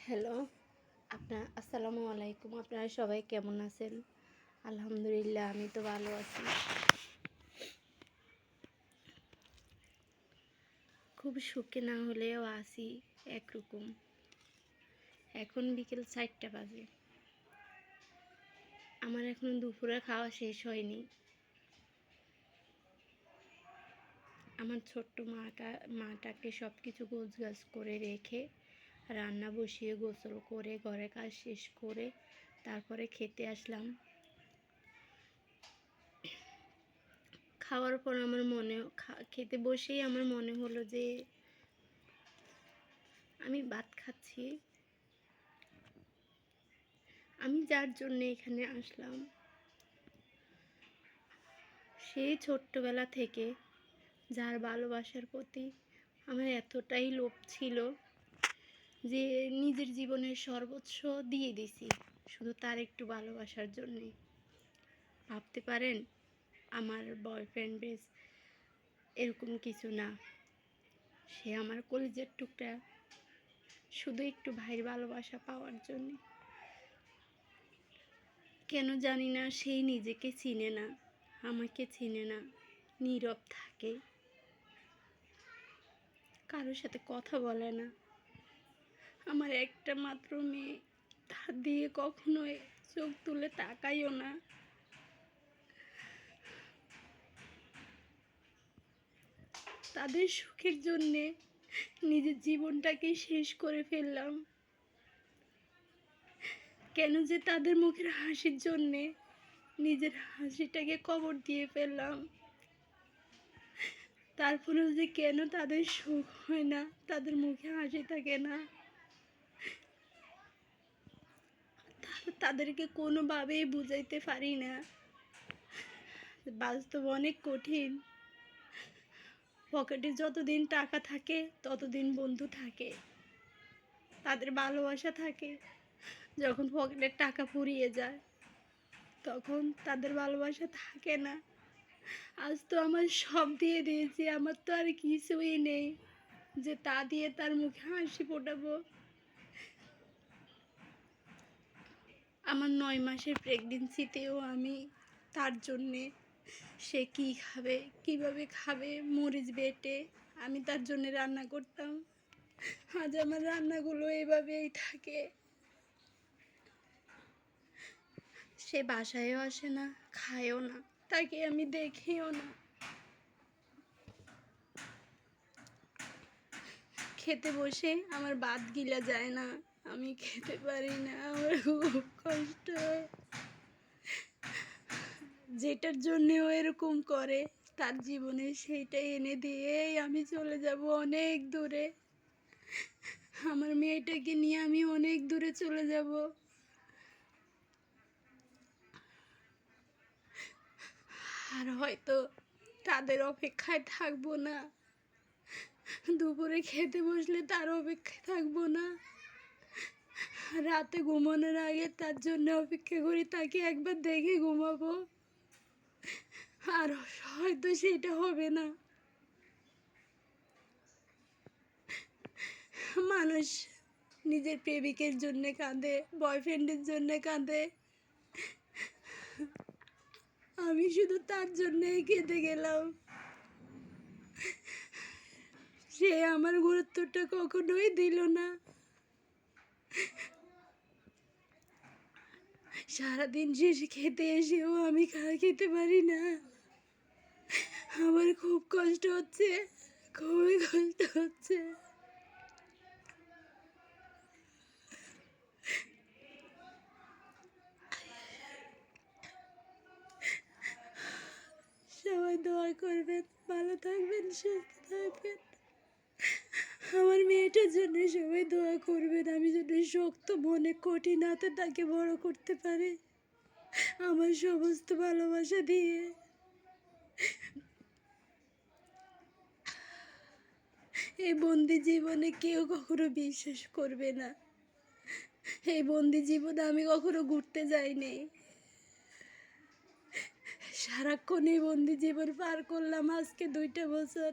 Hello আপনার আসসালামু আলাইকুম। আপনারা সবাই কেমন আছেন? আলহামদুলিল্লাহ, আমি তো ভালো আছি। খুব সুখে না হলেও আছি একরকম। এখন বিকেল চারটা বাজে। আমার এখনও দুপুরে খাওয়া শেষ হয়নি। আমার ছোট্ট মাটা, মাটাকে সব কিছু গোছগাছ করে রেখে রান্না বসিয়ে গোসল করে ঘরের কাজ শেষ করে তারপরে খেতে আসলাম। খাওয়ার পর আমার মনে খেতে বসেই আমার মনে হলো যে আমি ভাত খাচ্ছি। আমি যার জন্য এখানে আসলাম সেই ছোট্টবেলা থেকে যার ভালোবাসার প্রতি আমার এতটাই লোভ ছিল যে নিজের জীবনের সর্বোচ্চ দিয়ে দিছি, শুধু তার একটু ভালোবাসার জন্যে ভাবতে পারেন, আমার বয়ফ্রেন্ড বেশ এরকম কিছু না। সে আমার কলেজের টুকটা শুধু একটু ভাইয়ের ভালোবাসা পাওয়ার জন্যে কেন জানি না সেই নিজেকে চিনে না, আমাকে চিনে না, নীরব থাকে। কারোর সাথে কথা বলে না। আমার একটা মাত্র মেয়ে। তার দিয়ে কখনোই চোখ তুলে তাকাইও না। তাদের সুখের জন্যে নিজের জীবনটাকে শেষ করে ফেললাম। কেন যে তাদের মুখের হাসির জন্যে নিজের হাসিটাকে কবর দিয়ে ফেললাম। তারপরেও যে কেন তাদের সুখ হয় না, তাদের মুখে হাসি থাকে না তা- তাদেরকে কোনোভাবেই বুঝাইতে পারি না। বাস্তব অনেক কঠিন। পকেটে যতদিন টাকা থাকে, ততদিন বন্ধু থাকে। তাদের ভালোবাসা থাকে। যখন পকেটের টাকা ফুরিয়ে যায়, তখন তাদের ভালোবাসা থাকে না। আজ তো আমার সব দিয়ে দিয়েছি, আমার তো আর কিছুই নেই। যে তা দিয়ে তার মুখে হাসি ফোটাবো। আমার নয় মাসের প্রেগনেন্সিতেও আমি তার জন্যে সে কী খাবে, কীভাবে খাবে, মরিচ বেটে আমি তার জন্য রান্না করতাম। আজ আমার রান্নাগুলো এভাবেই থাকে। সে বাসায়ও আসে না, খায়ও না, তাকে আমি দেখিও না। খেতে বসে আমার বাদ গিলা যায় না। আমি খেতে পারি না, আমার খুব কষ্ট। যেটার জন্যে ও এরকম করে, তার জীবনে সেইটাই এনে দিয়েই আমি চলে যাব অনেক দূরে। আমার মেয়েটাকে নিয়ে আমি অনেক দূরে চলে যাব। আর হয়তো তাদের অপেক্ষায় থাকব না। দুপুরে খেতে বসলে তার অপেক্ষায় থাকব না। রাতে ঘুমানোর আগে তার জন্য অপেক্ষা করি, তাকে একবার দেখে ঘুমাবো। আর হয়তো সেটা হবে না। মানুষ নিজের প্রেমিকের জন্য কাঁদে, বয়ফ্রেন্ডের জন্য কাঁদে। আমি শুধু তার জন্যই কেঁদে গেলাম। সে আমার গুরুত্বটা কখনোই দিল না। সারাদিন শেষে খেতে এসেও আমি খা খেতে পারি না। আমার খুব কষ্ট হচ্ছে, খুবই কষ্ট হচ্ছে। সবাই দোয়া করবেন, ভালো থাকবেন, সুস্থ থাকবেন। মেয়েটার জন্য সবাই দোয়া করবেন, আমি যেন শক্ত মনে কঠিন হাতে তাকে বড় করতে পারি। আমার সমস্ত ভালোবাসা দিয়ে। এই বন্দি জীবনে কেউ কখনো বিশ্বাস করবে না। এই বন্দি জীবনে আমি কখনো ঘুরতে যাইনি। সারাক্ষণ এই বন্দি জীবন পার করলাম আজকে দুইটা বছর।